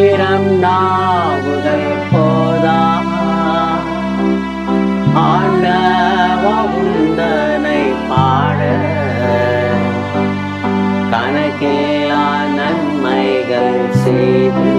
ஆயிரம் நாவுதல் போதா? ஆண்டவந்தனை பாட. கணக்கில்லா நன்மைகள் செய்து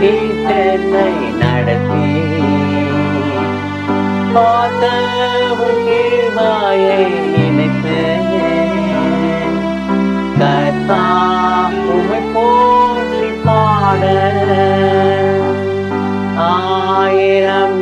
பீடித்தென்னை நடத்தி பார்த்தவும் நினைத்து கர்த்தா உமை போற்றி பாட ஆயிரம்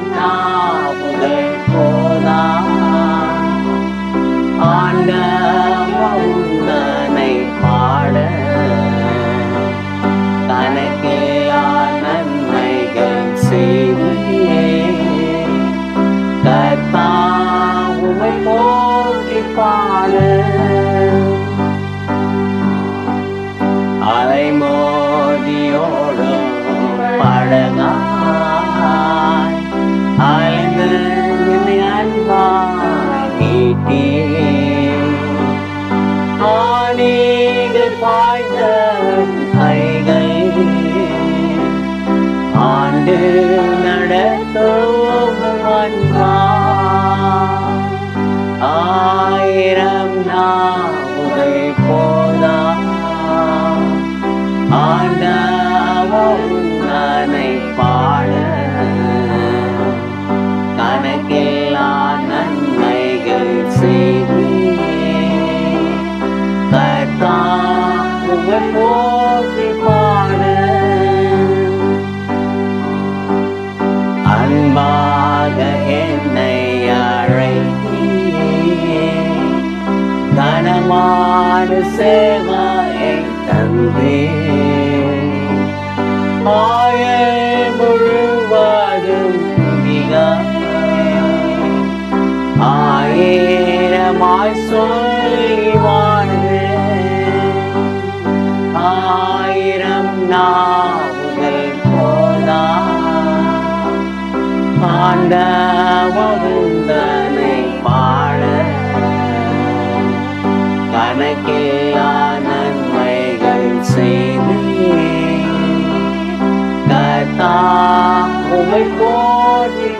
ஆண்டவனை பாட. கணக்கில்லா நன்மைகள் செய்து கர்த்தா உமை போற்றி பாட. அன்பாக என்னை அழைத்தீயே கனமான சேவாயை தந்தே ஆயிரமாய் சொல்லி ஆயிரம் நாவுகள் போதா ஆண்டவந்தனை பாட. கணக்கில்லா நன்மைகள் செய்து கத்தா உமை போற்றி